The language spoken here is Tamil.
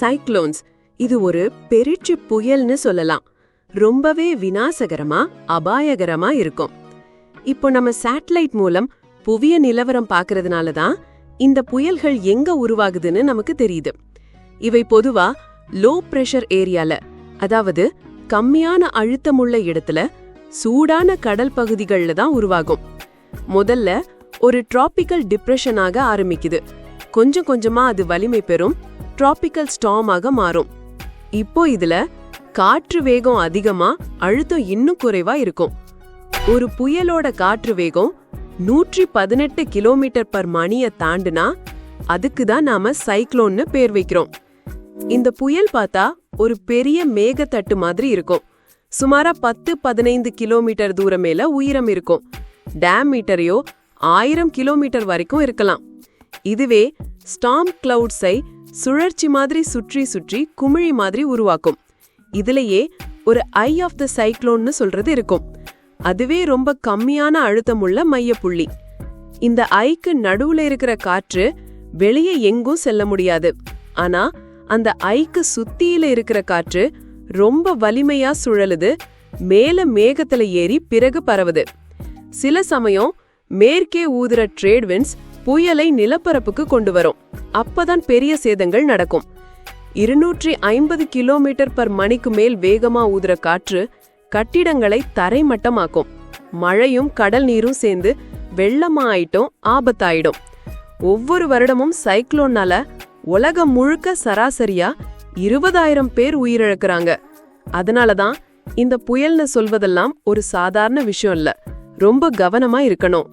சைக்ளோன்ஸ் இது ஒரு பெருச்சு புயல்னு சொல்லலாம். ரொம்பவே வினாசகரமா அபாயகரமா இருக்கும். இப்போ நம்ம சேட்டலைட் மூலம் புவிய நிலவரம் பார்க்கறதுனால தான் இந்த புயல்கள் எங்க உருவாகுதுன்னு நமக்கு தெரியுது. இவை பொதுவா லோ பிரஷர் ஏரியால அதாவது கம்மியான அழுத்தமுள்ள இடத்துல சூடான கடல் பகுதிகள்ல தான் உருவாகும். முதல்ல ஒரு டிராபிக்கல் டிப்ரெஷனாக ஆரம்பிக்குது. கொஞ்சம் கொஞ்சமா அது வலிமை பெறும். டிராபிக்கல் ஸ்டாமாக மாறும். இப்போ இதுல காற்று வேகம் அதிகமா அழுத்தம் இன்னும் குறைவா இருக்கும். ஒரு புயலோட காற்று வேகம் நூற்றி பதினெட்டு கிலோமீட்டர் பர் மணியை தாண்டுனா அதுக்கு தான் நாம சைக்ளோன்னு பேர் வைக்கிறோம். இந்த புயல் பார்த்தா ஒரு பெரிய மேகத்தட்டு மாதிரி இருக்கும். சுமாரா பத்து பதினைந்து கிலோமீட்டர் தூரம் மேல உயரம் இருக்கும். டேம் மீட்டரையோ ஆயிரம் கிலோமீட்டர் வரைக்கும் இருக்கலாம். இதுவே ஸ்டாம் கிளவுட்ஸை சுழற்சி மாதிரி சுற்றி சுற்றி குமிழி மாதிரி உருவாக்கும். இதுலயே ஒரு ஐ ஆஃப் த சைக்ளோன்னு சொல்றது இருக்கும். அதுவே ரொம்ப கம்மியான அழுத்தமுள்ள மையப்புள்ளி. இந்த ஐக்கு நடுவுல இருக்கிற காற்று வெளியே எங்கும் செல்ல முடியாது. ஆனா அந்த ஐக்கு சுத்தியில இருக்கிற காற்று ரொம்ப வலிமையா சுழலுது மேல மேகத்துல ஏறி பிறகு பரவுது. சில சமயம் மேற்கே ஊதுற ட்ரேட்வின்ஸ் புயலை நிலப்பரப்புக்கு கொண்டு வரும் அப்பதான் பெரிய சேதங்கள் நடக்கும். இருநூற்றி ஐம்பது கிலோமீட்டர் பர் மணிக்கு மேல் வேகமா ஊதுற காற்று கட்டிடங்களை தரைமட்டமாக்கும். மழையும் கடல் நீரும் சேர்ந்து வெள்ளமாயிட்டும் ஆபத்தாயிடும். ஒவ்வொரு வருடமும் சைக்ளோன்னால உலகம் முழுக்க சராசரியா இருபதாயிரம் பேர் உயிரிழக்கிறாங்க. அதனாலதான் இந்த புயல்னு சொல்வதெல்லாம் ஒரு சாதாரண விஷயம் இல்ல. ரொம்ப கவனமா இருக்கணும்.